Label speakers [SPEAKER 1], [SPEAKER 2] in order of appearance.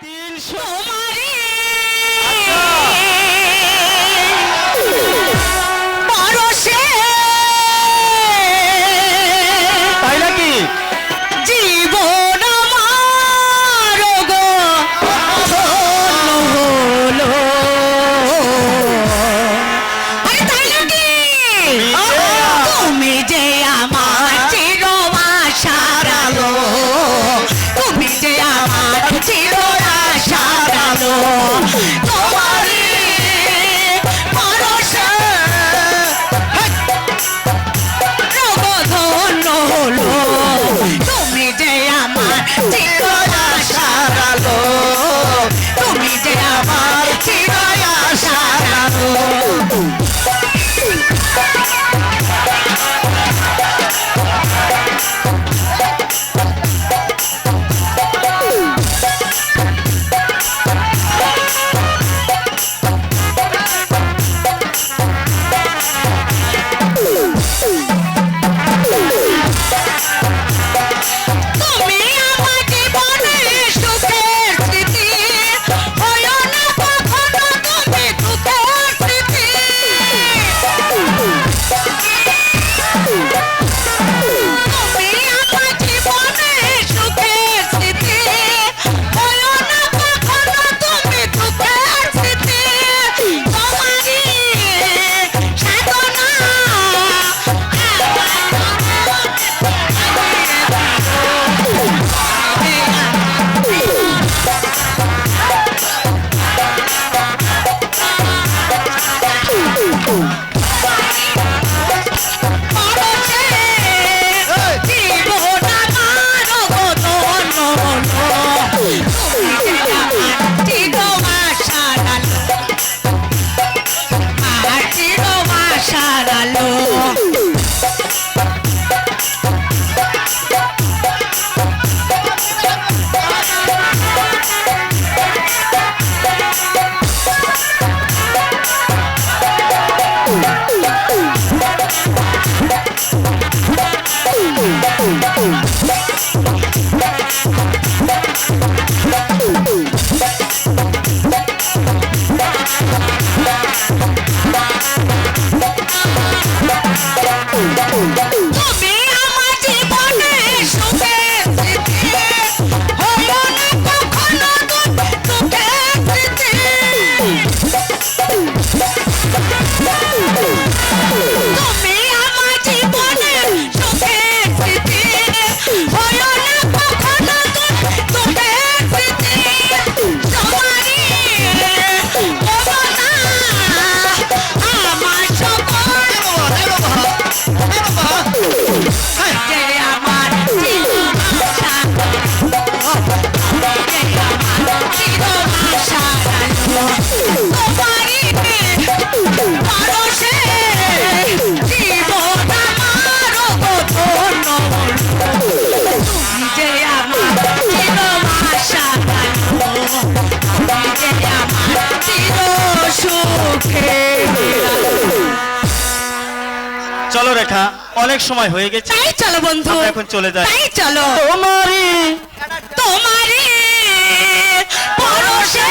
[SPEAKER 1] তিনশো চলো রেখা অনেক সময় হয়ে গেছে।
[SPEAKER 2] তাই চলো বন্ধু
[SPEAKER 1] এখন চলে যাই।
[SPEAKER 2] তাই চলো।
[SPEAKER 1] তোমারি
[SPEAKER 2] তোমারি পরশে